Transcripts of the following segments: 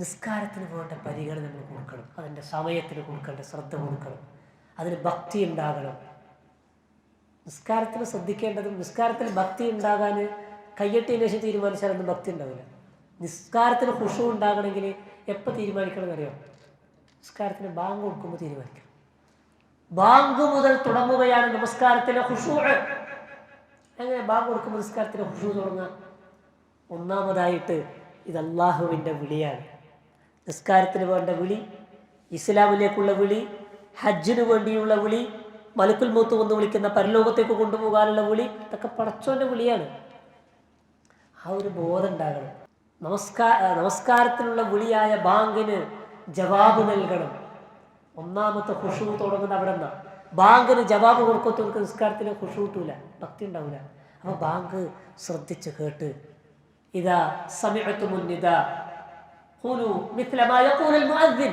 നിസ്കാരത്തിന് വേണ്ട പരിഗണന നമ്മൾ കൊടുക്കണം. അതിന്റെ സമയത്തിന് കൊടുക്കേണ്ട ശ്രദ്ധ കൊടുക്കണം. അതിന് ഭക്തി ഉണ്ടാകണം. നിസ്കാരത്തിന് ശ്രദ്ധിക്കേണ്ടതും നിസ്കാരത്തിൽ ഭക്തി ഉണ്ടാകാൻ കയ്യെട്ടിയതിനു ശേഷം തീരുമാനിച്ചാലൊന്നും ഭക്തി ഉണ്ടാവില്ല. നിസ്കാരത്തിന് ഖുഷു ഉണ്ടാകണമെങ്കിൽ എപ്പോൾ തീരുമാനിക്കണം അറിയോ? നിസ്കാരത്തിന് ബാങ്ക് കൊടുക്കുമ്പോൾ തീരുമാനിക്കണം. ബാങ്ക് മുതൽ തുടങ്ങുകയാണ് നമസ്കാരത്തിലെ ഖുഷു. അങ്ങനെ ബാങ്ക് കൊടുക്കുമ്പോൾ നിസ്കാരത്തിലെ ഖുഷു തുടങ്ങുക? ഒന്നാമതായിട്ട് ഇത് അള്ളാഹുവിന്റെ വിളിയാണ്. നിസ്കാരത്തിന് വേണ്ട വിളി ഇസ്ലാമിലേക്കുള്ള വിളി ഹജ്ജിന് വേണ്ടിയുള്ള വിളി മലക്കുൽ മൂത്ത് വന്ന് വിളിക്കുന്ന പരലോകത്തേക്ക് കൊണ്ടുപോകാനുള്ള വിളി ഇതൊക്കെ പടച്ചോന്റെ വിളിയാണ്. ആ ഒരു ബോധം ഉണ്ടാകണം. നമസ്കാര നമസ്കാരത്തിനുള്ള വിളിയായ ബാങ്കിന് ജവാബ് നൽകണം. ഒന്നാമത്തെ ഖുഷു തുടങ്ങുന്ന അവിടെ നിന്നാണ് ബാങ്കിന് ജവാബ് കൊടുക്കത്തവർക്ക് നിസ്കാരത്തിന് ഖുഷു കിട്ടൂല ഭക്തി ഉണ്ടാവില്ല അപ്പോൾ ബാങ്ക് ശ്രദ്ധിച്ച് കേട്ട്. ഇതാ സമയത്തു മുന്നിത യഖൂലുൽ മുഅദ്ദിൻ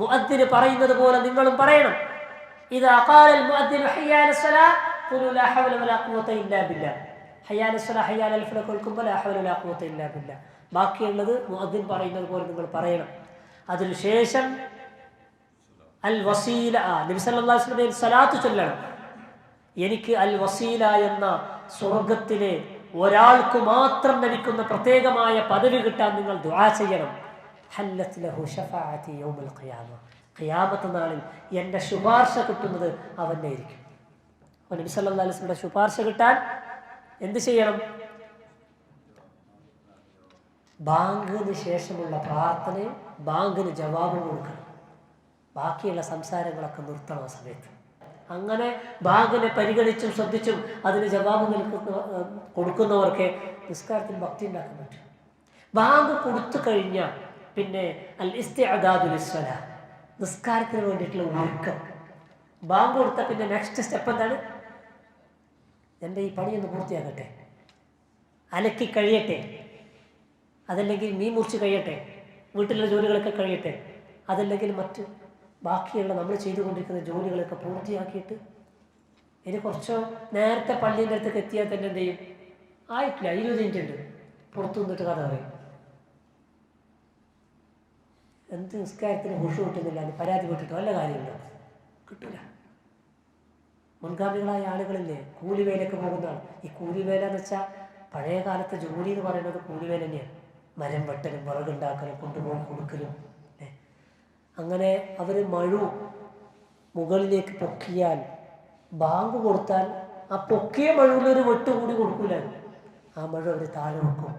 മുഅദ്ദിന് പറയുന്നത് പോലെ നിങ്ങളും പറയണം. ഇത് ഖാലൽ മുഅദ്ദിൻ ഹയ്യ അലൽ സ്വലാ ഖുലു ലാ ഹൗല വലാ ഖുവത ഇല്ലാ ബില്ലാ. ഹയ്യ അലൽ സ്വലാ ഹയ്യ അലൽ ഫലഹ് കേൾക്കുമ്പോൾ ലാ ഹൗല വലാ ഖുവത ഇല്ലാ ബില്ലാ. ബാക്കിയുള്ളത് മുഅദ്ദിൻ പറയുന്നത് പോലെ നിങ്ങൾ പറയണം. അതിനുശേഷം അൽ വസീല നബി സല്ലല്ലാഹു അലൈഹി വസല്ലം സലാത്ത് ചൊല്ലണം. എനിക്ക് അൽ വസീല എന്ന സ്വർഗത്തിലെ ഒരാൾക്ക് മാത്രം ലഭിക്കുന്ന പ്രത്യേകമായ പദവി കിട്ടാൻ നിങ്ങൾ ദുആ ചെയ്യണം. ഖിയാമത്ത് നാളിൽ എന്റെ ശുപാർശ കിട്ടുന്നത് അവന്റെ ആയിരിക്കും. അപ്പോൾ നബി അലൈഹി വസല്ലം ശുപാർശ കിട്ടാൻ എന്ത് ചെയ്യണം? ബാങ്കിന് ശേഷമുള്ള പ്രാർത്ഥനയും ബാങ്കിന് ജവാബും കൊടുക്കണം. ബാക്കിയുള്ള സംസാരങ്ങളൊക്കെ നിർത്തണം ആ സമയത്ത്. അങ്ങനെ ബാഗിനെ പരിഗണിച്ചും ശ്രദ്ധിച്ചും അതിന് ജവാബ് നൽകുന്ന കൊടുക്കുന്നവർക്ക് നിസ്കാരത്തിൽ ഭക്തി ഉണ്ടാക്കാൻ പറ്റും. ബാങ്ക് കൊടുത്തു കഴിഞ്ഞാൽ പിന്നെ അൽ ഇസ്തിഅദാദുലിസ്വല നിസ്കാരത്തിന് വേണ്ടിയിട്ടുള്ള ഒരുക്കം. ബാങ്ക് കൊടുത്താൽ പിന്നെ നെക്സ്റ്റ് സ്റ്റെപ്പ് എന്താണ്? എന്റെ ഈ പണിയൊന്ന് പൂർത്തിയാക്കട്ടെ. അലക്കി കഴിയട്ടെ. അതല്ലെങ്കിൽ മീൻ മുറിച്ച് കഴിയട്ടെ. വീട്ടിലുള്ള ജോലികളൊക്കെ കഴിയട്ടെ. അതല്ലെങ്കിൽ മറ്റ് ബാക്കിയുള്ള നമ്മൾ ചെയ്തുകൊണ്ടിരിക്കുന്ന ജോലികളൊക്കെ പൂർത്തിയാക്കിയിട്ട് ഇനി കുറച്ചോ നേരത്തെ പള്ളീന്റെ അടുത്തേക്ക് എത്തിയാൽ തന്നെ എന്ത് ചെയ്യും? ആയിട്ടില്ല ഇരുപത് മിനിറ്റ് ഉണ്ട്. പുറത്തു നിന്നിട്ട് കഥ പറയും. എന്ത് നിസ്കാരത്തിന് ഹുഷു കിട്ടുന്നില്ല എന്ന് പരാതി പെട്ടിട്ട് വല്ല കാര്യമില്ല കിട്ടില്ല മുൻഗാമികളായ ആളുകളില്ലേ കൂലിവേലയ്ക്ക് പോകുന്നതാണ്. ഈ കൂലിവേല എന്ന് വെച്ചാൽ പഴയ കാലത്തെ ജോലി എന്ന് പറയുന്നത് കൂലിവേല തന്നെയാണ്. മരം വെട്ടലും വിറകുണ്ടാക്കലും കൊണ്ടുപോകും കൊടുക്കലും. അല്ലേ അങ്ങനെ അവർ മഴു മുകളിലേക്ക് പൊക്കിയാൽ ബാങ്ക് കൊടുത്താൽ ആ പൊക്കിയ മഴുവിലൊരു വെട്ട് കൂടി കൊടുക്കൂല. ആ മഴ അവർ താഴെ വെക്കും.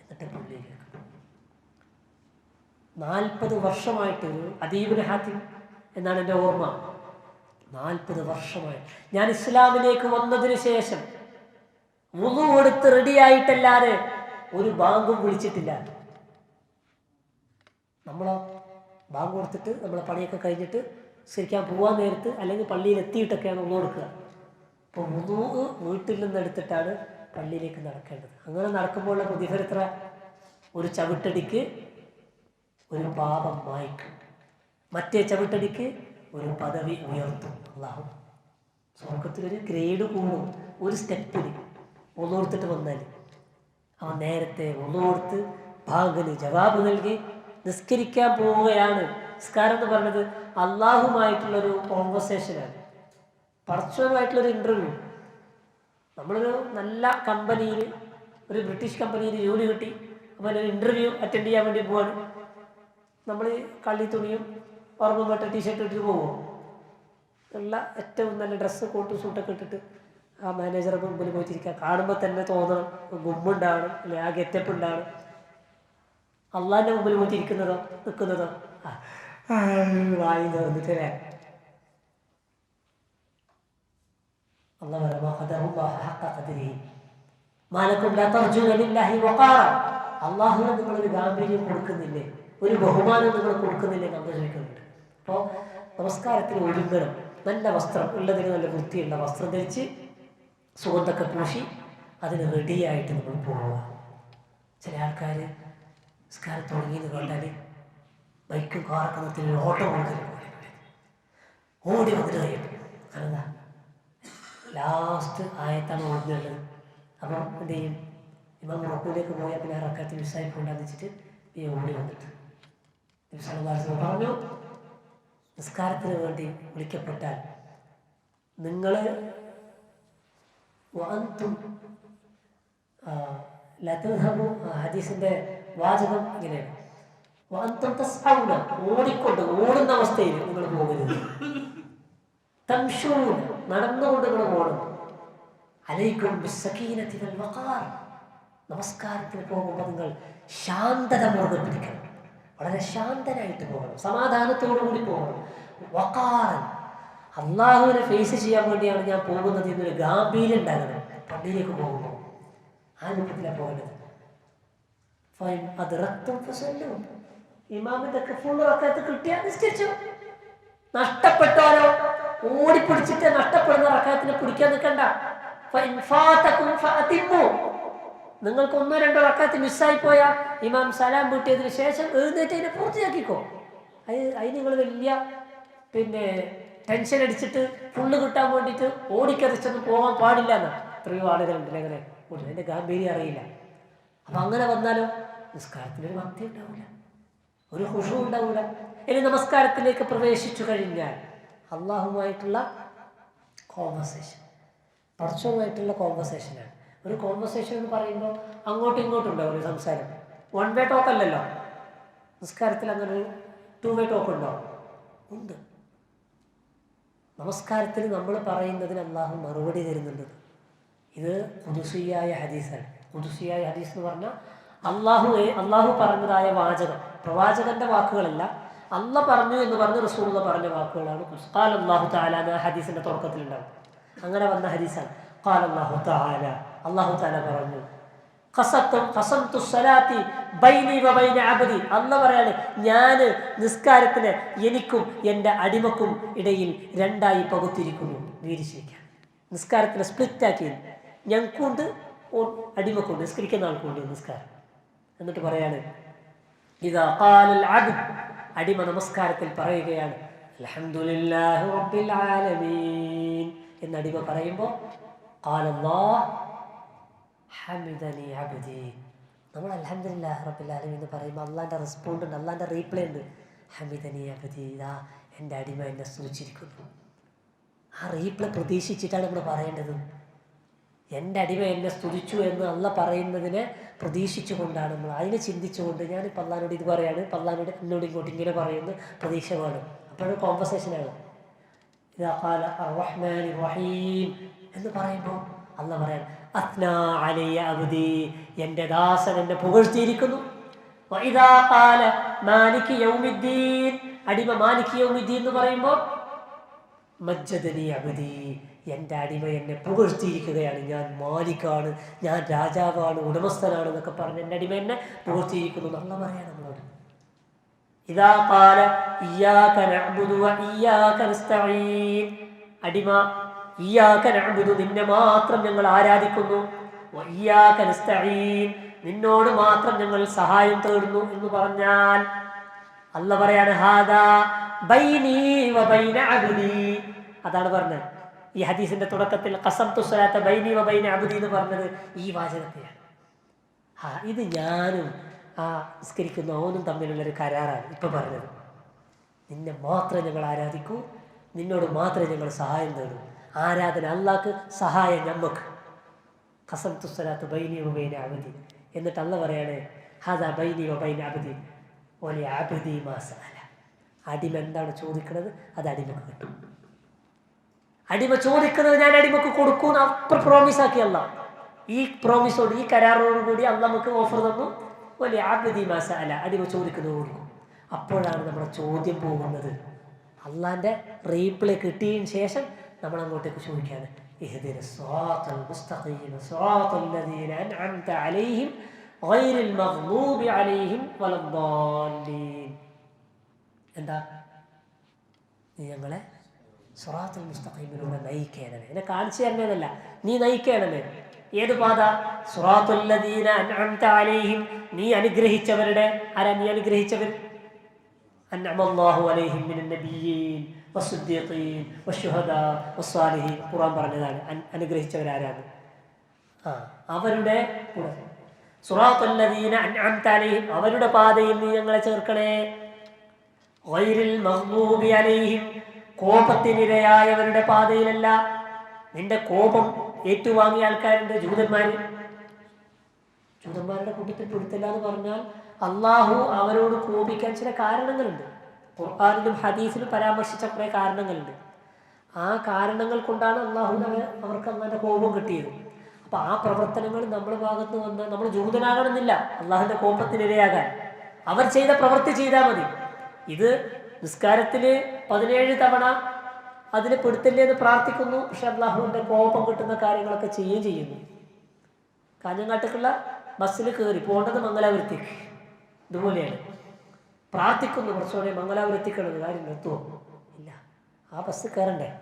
എന്നിട്ട് പുള്ളിയിലേക്ക് നാൽപ്പത് വർഷമായിട്ടൊരു അദീബിന് ഹാത്തി എന്നാണ് എന്റെ ഓർമ്മ. നാൽപ്പത് വർഷമായി ഞാൻ ഇസ്ലാമിലേക്ക് വന്നതിന് ശേഷം മുഖു കൊടുത്ത് റെഡിയായിട്ടല്ലാതെ ഒരു ബാങ്കും വിളിച്ചിട്ടില്ല. നമ്മളോ ബാങ്ക് കൊടുത്തിട്ട് നമ്മളെ പണിയൊക്കെ കഴിഞ്ഞിട്ട് ശരിക്കാൻ പോകാൻ നേരത്ത് അല്ലെങ്കിൽ പള്ളിയിൽ എത്തിയിട്ടൊക്കെയാണ് ഉള്ളു കൊടുക്കുക. അപ്പോൾ മുന്നൂറ് വീട്ടിൽ നിന്ന് എടുത്തിട്ടാണ് പള്ളിയിലേക്ക് നടക്കേണ്ടത്. അങ്ങനെ നടക്കുമ്പോഴുള്ള പ്രതിഫലത്ര ഒരു ചവിട്ടടിക്ക് ഒരു പാപം മായ്ക്കും. മറ്റേ ചവിട്ടടിക്ക് ഒരു പദവി ഉയർത്തും. അള്ളാഹു സ്വർഗത്തിലൊരു ഗ്രേഡ് കൂടും. ഒരു സ്റ്റെപ്പിന് ഒന്നോർത്തിട്ട് വന്നാൽ അവൻ നേരത്തെ ഒന്നോർത്ത് ഭാഗന് ജവാബ് നൽകി നിസ്കരിക്കാൻ പോവുകയാണ്. നിസ്കാരം എന്ന് പറഞ്ഞത് അള്ളാഹുമായിട്ടുള്ളൊരു കോൺവെർസേഷനാണ് പർച്ചുവലായിട്ടുള്ളൊരു ഇന്റർവ്യൂ നമ്മളൊരു നല്ല കമ്പനിയിൽ ഒരു ബ്രിട്ടീഷ് കമ്പനിയിൽ ജോലി കിട്ടി. അപ്പോൾ ഒരു ഇന്റർവ്യൂ അറ്റൻഡ് ചെയ്യാൻ വേണ്ടി പോവാണ്. നമ്മൾ കള്ളി തുണിയും ഉറങ്ങും പറ്റ ടീഷർട്ട് ഇട്ടിട്ട് പോകുമോ നല്ല ഏറ്റവും നല്ല ഡ്രസ്സ് കോട്ട് സൂട്ടൊക്കെ ഇട്ടിട്ട് ആ മാനേജറെ മുമ്പിൽ പോയിട്ടിരിക്കുക. കാണുമ്പോൾ തന്നെ തോന്നണം. ഗുമ്മുണ്ടാവണം അല്ലെങ്കിൽ ആ ഗെറ്റപ്പ് ഉണ്ടാവണം. അള്ളാഹിന്റെ മുമ്പിൽ പോയിട്ടിരിക്കുന്നതോ നിൽക്കുന്നതോ? ആ, ആ, വായി തുറന്നിട്ട് അല്ലേ അള്ളാഹ് നിങ്ങളൊരു ഗാംഭീര്യം കൊടുക്കുന്നില്ലേ? ഒരു ബഹുമാനം നിങ്ങൾ കൊടുക്കുന്നില്ലേ നമ്മൾ ചോദിക്കുന്നുണ്ട്. അപ്പോൾ നമസ്കാരത്തിന് ഒരുങ്ങണം നല്ല വസ്ത്രം ഉള്ളതിന് നല്ല വൃത്തിയുള്ള വസ്ത്രം ധരിച്ച് സുഗന്ധമൊക്കെ പൂശി അതിന് റെഡിയായിട്ട് നമ്മൾ പോവുക. ചില ആൾക്കാർ നിസ്കാരം തുടങ്ങിയത് കണ്ടാൽ ബൈക്കും കാറൊക്കെ നിർത്തി ഓട്ടോ കൊടുക്കൽ ഓടി വന്നിട്ട് കഴിയും. അതെന്താ? ലാസ്റ്റ് ആയത്താണ് ഓടുന്നുള്ളത് അപ്പം എന്ത് ചെയ്യും? ഇപ്പം മുറക്കൂലേക്ക് പോയാൽ പിന്നെ ഇറക്കാത്ത റക്കാത്ത് മിസ്സായി പോണ്ടെന്ന് വെച്ചിട്ട് ഈ ഓടി വന്നിട്ട്. പറഞ്ഞു നിസ്കാരത്തിന് വേണ്ടി വിളിക്കപ്പെട്ടാൽ നിങ്ങൾ ഹദീസിന്റെ വാചകം ഇങ്ങനെയാണ് ഓടിക്കൊണ്ട് ഓടുന്ന അവസ്ഥയിൽ നിങ്ങൾ പോകരുത്. തംഷൂന. നടന്നുകൊണ്ട് നിങ്ങൾ പോകണം. അലൈക്കും വഖാർ. നമസ്കാരത്തിന് പോകുമ്പോൾ നിങ്ങൾ ശാന്തത മുറുകെ പിടിക്കണം വളരെ ശാന്തനായിട്ട് പോകണം. സമാധാനത്തോടു കൂടി പോകണം. വക്കാറൻ അള്ളാഹുവിനെ ഫേസ് ചെയ്യാൻ വേണ്ടിയാണ് ഞാൻ പോകുന്നത് എന്നൊരു ഗാംഭീര്യം ഉണ്ടാകുന്നത് പള്ളിയിലേക്ക് പോകുമ്പോൾ. ആ രൂപത്തിലാണ് പോകേണ്ടത്. ഫൈൻ. അത് റക്തം ഫസല്ലു ഇമാമിന്റെ ഫുൾ റക്കത്ത് കിട്ടിയാൽ നിശ്ചയിച്ചു നഷ്ടപ്പെട്ടാലോ? ഓടിപ്പിടിച്ചിട്ട് നഷ്ടപ്പെടുന്ന റക്കാത്തിനെ പിടിക്കാൻ നിൽക്കണ്ട. നിങ്ങൾക്ക് ഒന്നോ രണ്ടോ റക്കാത്ത് മിസ്സായി പോയാൽ ഇമാം സലാം വീട്ടിയതിന് ശേഷം എഴുന്നേറ്റ് അതിനെ പൂർത്തിയാക്കിക്കോ. അത് അതിന് നിങ്ങൾ വലിയ പിന്നെ ടെൻഷൻ അടിച്ചിട്ട് ഫുള്ള് കിട്ടാൻ വേണ്ടിയിട്ട് ഓടിക്കതിച്ചൊന്നും പോകാൻ പാടില്ല എന്നാണ് എത്രയോ ആളുകളുണ്ട് അങ്ങനെ അതിന്റെ ഗാംഭീര്യം അറിയില്ല. അപ്പം അങ്ങനെ വന്നാലോ? നിസ്കാരത്തിനൊരു ഭക്തി ഉണ്ടാവില്ല ഒരു ഹുഷു ഉണ്ടാവില്ല ഇനി നമസ്കാരത്തിലേക്ക് പ്രവേശിച്ചു കഴിഞ്ഞാൽ അള്ളാഹുമായിട്ടുള്ള കോൺവെർസേഷൻ പർച്ചവുമായിട്ടുള്ള കോൺവെർസേഷനാണ് ഒരു കോൺവെർസേഷൻ എന്ന് പറയുമ്പോൾ അങ്ങോട്ടും ഇങ്ങോട്ടും ഉണ്ടാവും ഒരു സംസാരം? വൺ വേ ടോക്ക് അല്ലല്ലോ. നിസ്കാരത്തിൽ അങ്ങനെ ഒരു ടു വേ ടോക്ക് ഉണ്ടോ ഉണ്ട്. നമസ്കാരത്തിൽ നമ്മൾ പറയുന്നതിന് അള്ളാഹു മറുപടി തരുന്നുണ്ട്. ഇത് പുതുസിയായ ഹദീസാണ്. കുതുസിയായ ഹദീസ് എന്ന് പറഞ്ഞാൽ അള്ളാഹു അള്ളാഹു പറഞ്ഞതായ വാചകം. പ്രവാചകന്റെ വാക്കുകളല്ല. അല്ല പറഞ്ഞു എന്ന് പറഞ്ഞ് റസൂലുള്ള പറഞ്ഞ വാക്കുകളാണ് ഖാൽ അള്ളാഹു താല എന്ന ഹദീസിന്റെ തുടക്കത്തിലുണ്ടാവും. അങ്ങനെ വന്ന ഹദീസാണ്. ഖാൽ അള്ളാഹു താല അള്ളാഹു താല പറഞ്ഞു അല്ല പറയാണ് ഞാൻ നിസ്കാരത്തിന് എനിക്കും എന്റെ അടിമക്കും ഇടയിൽ രണ്ടായി പകുത്തിരിക്കുന്നു. വീരിച്ചിരിക്കാൻ നിസ്കാരത്തിന് സ്പ്ലിറ്റ് ആക്കി ഞങ്ങൾക്കുണ്ട് ഓ- അടിമക്കോ നിസ്കരിക്കുന്ന ആൾക്കുണ്ട് നമസ്കാരം എന്നിട്ട് പറയാണ് ഇതാ അടിമ നമസ്കാരത്തിൽ പറയുകയാണ് എന്ന് അടിമ പറയുമ്പോൾ നമ്മൾ അൽഹംദുലില്ലാഹി റബ്ബിൽ ആലമീൻ എന്ന് പറയുമ്പോൾ അള്ളാന്റെ റെസ്പോണ്ട് ഉണ്ട് അള്ളാന്റെ റീപ്ലൈ ഉണ്ട്. ഹമിദനി അബ്ദി ഇതാ എന്റെ അടിമ എന്നെ സൂചിച്ചിരിക്കുന്നു. ആ റീപ്ലൈ പ്രതീക്ഷിച്ചിട്ടാണ് നമ്മൾ പറയേണ്ടത്. എന്റെ അടിമ എന്നെ സ്തുതിച്ചു എന്ന് അല്ല പറയുന്നതിനെ പ്രതീക്ഷിച്ചുകൊണ്ടാണ് നമ്മൾ. അതിനെ ചിന്തിച്ചുകൊണ്ട് ഞാൻ പള്ളാനോട് ഇത് പറയാണ്. പള്ളാനോട് എന്നോട് ഇങ്ങോട്ട് ഇങ്ങനെ പറയുന്നു പ്രതീക്ഷ വേണം അപ്പോഴൊരു ഖാല റഹീം എന്ന് പറയുമ്പോൾ അല്ല പറയാൻ അത്നാ എന്റെ ദാസൻ എന്നെ പുകഴ്ത്തിയിരിക്കുന്നു. യൗമിദ്ദീൻ അടിമ മാലിക് യൗമിദ്ദീൻ എന്ന് പറയുമ്പോൾ എന്റെ അടിമ എന്നെ പുകഴ്ത്തിയിരിക്കുകയാണ്. ഞാൻ മാലിക്കാണ് ഞാൻ രാജാവാണ് ഉടമസ്ഥനാണ് എന്നൊക്കെ പറഞ്ഞ് എന്റെ അടിമ എന്നെ പുകഴ്ത്തിയിരിക്കുന്നു. എന്നുള്ള പറയാം നമ്മളോട്. ഇതാ പാല അടിമ ഇയ്യാക നഅ്ബുദു നിന്നെ മാത്രം ഞങ്ങൾ ആരാധിക്കുന്നു. നിന്നോട് മാത്രം ഞങ്ങൾ സഹായം തേടുന്നു എന്ന് പറഞ്ഞാൽ അല്ല പറയാണ് ഹാദാ ബൈനീ വ ബൈന അതാണ് പറഞ്ഞത്. ഈ ഹദീസിന്റെ തുടക്കത്തിൽ കസം തുസ്സലാത്ത ബൈനി ബൈന അബ്ദി എന്ന് പറഞ്ഞത് ഈ വാചകത്തെയാണ്. ആ ഇത് ഞാനും ആ നിസ്കരിക്കുന്ന ഓനും തമ്മിലുള്ളൊരു കരാറാണ് ഇപ്പൊ പറഞ്ഞത്. നിന്നെ മാത്രമേ ഞങ്ങൾ ആരാധിക്കൂ നിന്നോട് മാത്രമേ ഞങ്ങൾ സഹായം തേടൂ. ആരാധന അള്ളാക്ക് സഹായം നമുക്ക് കസം തുസ്സലാത്ത് ബൈനി വ ബൈന അബ്ദി എന്നിട്ട് അല്ല പറയാണ് ഹാദാ ബൈനി വ ബൈന അബ്ദി ഒലി അബ്ദി മാസാല അടിമ എന്താണ് ചോദിക്കുന്നത് അത് അടിമക്ക് കിട്ടും. അടിമ ചോദിക്കുന്നത് ഞാൻ അടിമക്ക് കൊടുക്കൂ അത്ര പ്രോമിസ് ആക്കി അല്ല. ഈ പ്രോമിസോട് ഈ കരാറോട് കൂടി അന്ന് നമുക്ക് ഓഫർ തന്നു. വലിയ ആദ്യതി മാസ അല്ല അടിമ ചോദിക്കുന്നത് കൊടുക്കും. അപ്പോഴാണ് നമ്മുടെ ചോദ്യം പോകുന്നത്. അള്ളാന്റെ റീപ്ലേ കിട്ടിയതിന് ശേഷം നമ്മൾ അങ്ങോട്ടേക്ക് ചോദിക്കുകയാണ് എന്താ? നീ ഞങ്ങളെ സുറാത്തുൽ മുസ്തഖീമിലൂടെ നയിക്കേണമേ. എന്നെ കാണിച്ചു തരണേന്നല്ല നീ നയിക്കേണമേ. ഏത് പാത? സുറാത്തുല്ലദീന അലൈഹിം. നീ അനുഗ്രഹിച്ചവരുടെ ആരാ നീ അനുഗ്രഹിച്ചവർ? അന്നമല്ലാഹു അലൈഹിം മിനൻ നബിയ്യീൻ വസ്സുദ്ദീഖീൻ വശുഹദാ വസ്സാലിഹീൻ. ഖുർആൻ പറഞ്ഞതാണ് അനുഗ്രഹിച്ചവരാരാണ് ആ അവരുടെ സുറാത്തുല്ലദീന അൻഅംത അലൈഹിം. അവരുടെ പാതയിൽ നീ ഞങ്ങളെ ചേർക്കണേ. ഗൈറിൽ മഗ്ദൂബി അലൈഹിം. കോപത്തിനിരയായവരുടെ പാതയിലല്ല. നിന്റെ കോപം ഏറ്റുവാങ്ങിയ ആൾക്കാരുണ്ട് ജൂതന്മാര്. ജൂതന്മാരുടെ കൂട്ടത്തിൽ പെടുത്തില്ല എന്ന് പറഞ്ഞാൽ അള്ളാഹു അവരോട് കോപിക്കാൻ ചില കാരണങ്ങളുണ്ട്. ഖുർആാനിലും ഹദീസിലും പരാമർശിച്ച കുറേ കാരണങ്ങളുണ്ട്. ആ കാരണങ്ങൾ കൊണ്ടാണ് അള്ളാഹുവിന് അവർ അവർക്ക് അള്ളാഹിന്റെ കോപം കിട്ടിയത്. അപ്പോൾ ആ പ്രവർത്തനങ്ങൾ നമ്മുടെ ഭാഗത്ത് വന്ന് നമ്മൾ ജൂതനാകണമെന്നില്ല. അള്ളാഹുവിന്റെ കോപത്തിനിരയാകാൻ. അവർ ചെയ്ത പ്രവൃത്തി ചെയ്താൽ മതി. ഇത് നിസ്കാരത്തിൽ പതിനേഴ് തവണ അതിന് പെടുത്തില്ലേ എന്ന് പ്രാർത്ഥിക്കുന്നു. പക്ഷെ അള്ളാഹുവിന്റെ കോപം കിട്ടുന്ന കാര്യങ്ങളൊക്കെ ചെയ്യുകയും ചെയ്യുന്നു. കാഞ്ഞങ്ങാട്ടേക്കുള്ള ബസ്സിൽ കയറി പോകേണ്ടത് മംഗലാപുരത്തേക്ക്. ഇതുപോലെയാണ്. പ്രാർത്ഥിക്കുന്നു. കുറച്ചുകൂടെ മംഗലാപുരത്തേക്കുള്ളത് കാര്യം നിർത്തുമോ ഇല്ല. ആ ബസ് കയറണ്ടേ?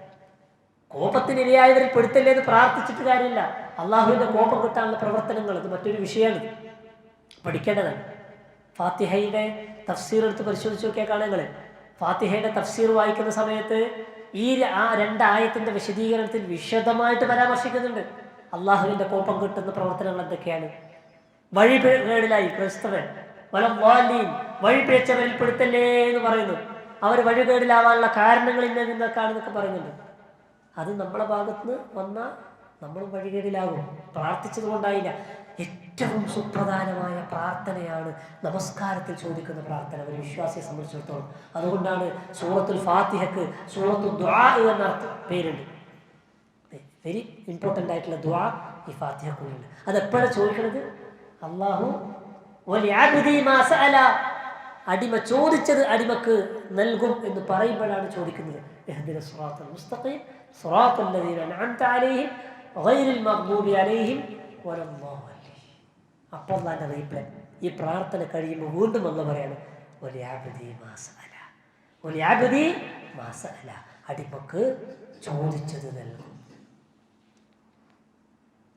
കോപത്തിനിരയായവരിൽ പെടുത്തല്ലേ എന്ന് പ്രാർത്ഥിച്ചിട്ട് കാര്യമില്ല. അള്ളാഹുവിന്റെ കോപം കിട്ടാനുള്ള പ്രവർത്തനങ്ങൾ ഇത് മറ്റൊരു വിഷയമാണ്. പഠിക്കേണ്ടതാണ്. ഫാത്തിഹയുടെ തഫ്സീർ എടുത്ത് പരിശോധിച്ച് നോക്കിയാൽ കാണുങ്ങൾ ഫാത്തിഹയുടെ തഫ്സീർ വായിക്കുന്ന സമയത്ത് ഈ ആ രണ്ടായത്തിന്റെ വിശദീകരണത്തിൽ വിശദമായിട്ട് പരാമർശിക്കുന്നുണ്ട്. അള്ളാഹുവിന്റെ കോപം കിട്ടുന്ന പ്രവർത്തനങ്ങൾ എന്തൊക്കെയാണ്? വഴിപേടിലായി ക്രിസ്തവൻ വലം വഴി വഴിപിഴച്ചവരിൽ പെടുത്തല്ലേ എന്ന് പറയുന്നു. അവർ വഴി വഴികേടിലാവാനുള്ള കാരണങ്ങൾ ഇന്ന നിന്നൊക്കെയാണെന്നൊക്കെ പറയുന്നുണ്ട്. അത് നമ്മളെ ഭാഗത്ത് നിന്ന് വന്ന നമ്മൾ വഴികേടിലാകും. പ്രാർത്ഥിച്ചത് കൊണ്ടായില്ല ഏറ്റവും സുപ്രധാനമായ പ്രാർത്ഥനയാണ് നമസ്കാരത്തിൽ ചോദിക്കുന്ന പ്രാർത്ഥന. ഒരു വിശ്വാസിയെ സംബന്ധിച്ചിടത്തോളം. അതുകൊണ്ടാണ് സൂറത്തുൽ ഫാത്തിഹക്ക് സൂറത്തു ദ്വാ എന്ന പേരുണ്ട്. വെരി ഇമ്പോർട്ടന്റ് ആയിട്ടുള്ള ദ്വാ ഈ ഫാത്തിഹക്കുള്ളിൽ അത് എപ്പോഴാണ് ചോദിക്കുന്നത് അള്ളാഹു. അടിമ ചോദിച്ചത് അടിമക്ക് നൽകും എന്ന് പറയുമ്പോഴാണ് ചോദിക്കുന്നത്. മുസ്തഖീം. അലൈഹിം അലൈഹിം അപ്പോൾ തന്നെ റീപ്ലൈ ഈ പ്രാർത്ഥന കഴിയുമ്പോൾ വീണ്ടും വന്ന് പറയണം ഒലിയാബിദി മാസഅല ഒലിയാബിദി മാസഅല അടിമക്ക് ചോദിച്ചത് നൽകും.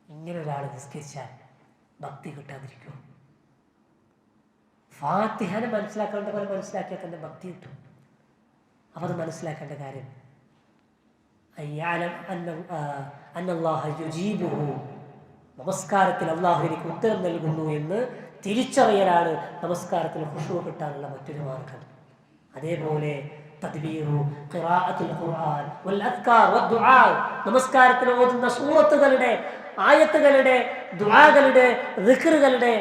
ഇങ്ങനെ ഒരാൾ നിസ്കരിച്ചാൽ ഭക്തി കിട്ടാതിരിക്കും ഫാത്തിഹനെ മനസ്സിലാക്കേണ്ട പോലെ മനസ്സിലാക്കിയാൽ തന്നെ ഭക്തി കിട്ടും. അപ്പം മനസ്സിലാക്കേണ്ട കാര്യം അയ്യാലം അന്ന അന്നല്ലാഹ യുജീബുഹു നമസ്കാരത്തിൽ അള്ളാഹു എനിക്ക് ഉത്തരം നൽകുന്നു എന്ന് തിരിച്ചറിയലാണ് നമസ്കാരത്തിൽ ഖുശൂ കിട്ടാനുള്ള മറ്റൊരു മാർഗം. അതേപോലെ നമസ്കാരത്തിന് ഓതുന്ന സൂറത്തുകളുടെ ആയത്തുകളുടെ ദ്വാകളുടെ ദിക്റുകളുടെ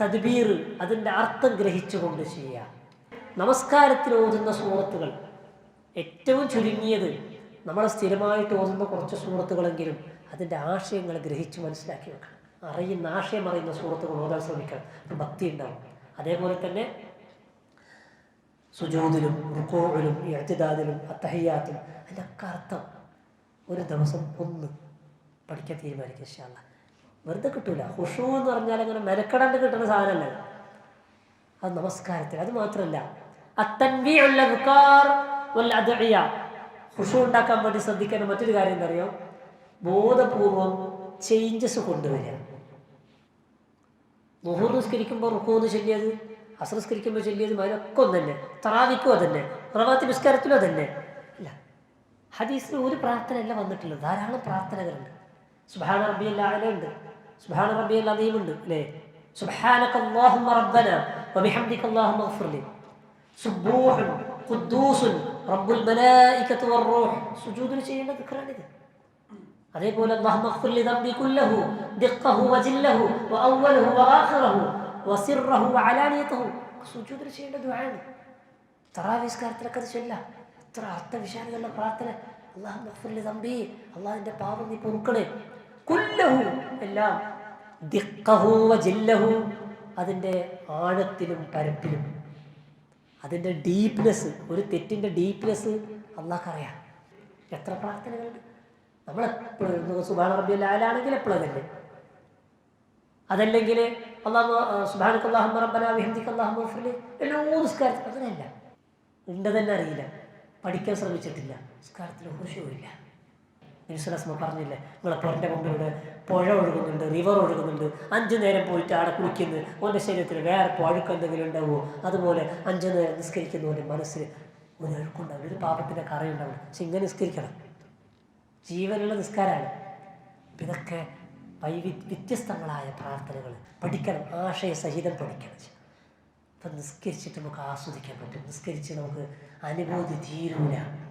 തദ്ബീർ അതിന്റെ അർത്ഥം ഗ്രഹിച്ചുകൊണ്ട് ചെയ്യുക. നമസ്കാരത്തിന് ഓതുന്ന സൂറത്തുകൾ ഏറ്റവും ചുരുങ്ങിയത് നമ്മൾ സ്ഥിരമായിട്ട് ഓതുന്ന കുറച്ച് സൂറത്തുകളെങ്കിലും അതിന്റെ ആശയങ്ങൾ ഗ്രഹിച്ച് മനസ്സിലാക്കി വെക്കണം. അറിയുന്ന ആശയം അറിയുന്ന സുഹൃത്തുക്കൾ ഓതാൻ ശ്രമിക്കണം. ഭക്തി ഉണ്ടാവും അതേപോലെ തന്നെ സുജോതിലും റുക്കോവിലും എഴുത്തിദാദിലും അത്തഹയ്യാത്തിലും അതിനൊക്കെ അർത്ഥം ഒരു ദിവസം ഒന്ന് പഠിക്കാൻ തീരുമാനിക്കും ഇൻഷാല്ലാ വെറുതെ കിട്ടൂല. ഹുഷു എന്ന് പറഞ്ഞാൽ അങ്ങനെ മെനക്കെടാണ്ട് കിട്ടുന്ന സാധനമല്ല അത് നമസ്കാരത്തിൽ അത് മാത്രമല്ല. ഹുഷു ഉണ്ടാക്കാൻ വേണ്ടി ശ്രദ്ധിക്കേണ്ട മറ്റൊരു കാര്യം എന്താ അറിയോ? ബോധപൂർവം ചേഞ്ചസ് കൊണ്ടുവരിക നുഹൂർ നിസ്കരിക്കുമ്പോൾ റുക്കൂന്ന് ചൊല്ലിയത് അസർ നിസ്കരിക്കുമ്പോൾ ചൊല്ലിയത് അതിനൊക്കെ ഒന്ന് തന്നെ തറാവിക്കും അതന്നെ റവാത്തി നിസ്കാരത്തിലും അതന്നെ ഇല്ല ഹദീസിൽ ഒരു പ്രാർത്ഥനയല്ല വന്നിട്ടുള്ളത് ധാരാളം പ്രാർത്ഥനകളുണ്ട് സുബാന റബ്ബി ഉണ്ട് സുബാന റബ്ബി അലീമുണ്ട് അല്ലേ സുബാനക അല്ലാഹുമ്മ റബ്ബന വബിഹംദിക അല്ലാഹുമ്മ اغفر لي സുബ്ബൂഹ് ഖുദ്ദൂസ് റബ്ബുൽ മലായികത്തു വറൂഹ് സുജൂദിൽ ചെയ്യേണ്ട ദിക്റാണിത് അതേപോലെ സുജൂദിൽ ചെയ്യേണ്ട ദ്വാരാണ് തറാവിസ്കാരത്തിലൊക്കെ അത് ചൊല്ല. എത്ര അർത്ഥവിശാലമുള്ള പ്രാർത്ഥന. അള്ളാഹു മഫുല്ലി തമ്പി അള്ളാഹിന്റെ പാപം നീ പൊറുക്കണേ. കുല്ലഹു എല്ലാം ദിക്കഹു ജില്ലഹു അതിന്റെ ആഴത്തിലും പരപ്പിലും. അതിന്റെ ഡീപ്നെസ് ഒരു തെറ്റിന്റെ ഡീപ്നെസ് അള്ളാഹ്ക്കറിയാം എത്ര പ്രാർത്ഥനകളുണ്ട്? നമ്മളെപ്പോഴും സുബാന റബ്ബി ലാലാണെങ്കിൽ എപ്പോഴും തന്നെ അതല്ലെങ്കിൽ അള്ളാഹു സുബാനക്ക് അള്ളാഹു റബ്ബന വിഹന്ദിക്ക് അള്ളാഹു മഫുല്ലി എല്ലാ നിസ്കാരത്തിൽ അങ്ങനെയല്ല. ഉണ്ട് തന്നെ അറിയില്ല. പഠിക്കാൻ ശ്രമിച്ചിട്ടില്ല. നിസ്കാരത്തിൽ ഹുഷുമില്ല നിസ്ലാസ്മ പറഞ്ഞില്ലേ നിങ്ങളെ പുറന്റെ മുമ്പിലൂടെ പുഴ ഒഴുകുന്നുണ്ട് റിവർ ഒഴുകുന്നുണ്ട് അഞ്ചു നേരം പോയിട്ട് അവിടെ കുളിക്കുന്നു ഓന്റെ ശരീരത്തിൽ വേറെ പഴുക്ക് എന്തെങ്കിലും ഉണ്ടാവുമോ? അതുപോലെ അഞ്ചു നേരം നിസ്കരിക്കുന്നവന്റെ മനസ്സിൽ ഒരു ഒഴുക്കുണ്ടാവില്ല ഒരു പാപത്തിന്റെ കറയുണ്ടാവില്ല പക്ഷെ ഇങ്ങനെ നിസ്കരിക്കണം. ജീവനുള്ള നിസ്കാരമാണ്. ഇതൊക്കെ വൈവി വ്യത്യസ്തങ്ങളായ പ്രാർത്ഥനകൾ. പഠിക്കണം ആശയസഹിതം പഠിക്കണം. അപ്പം നിസ്കരിച്ചിട്ട് നമുക്ക് ആസ്വദിക്കാൻ പറ്റും. നിസ്കരിച്ച് നമുക്ക് അനുഭൂതി തീരൂല.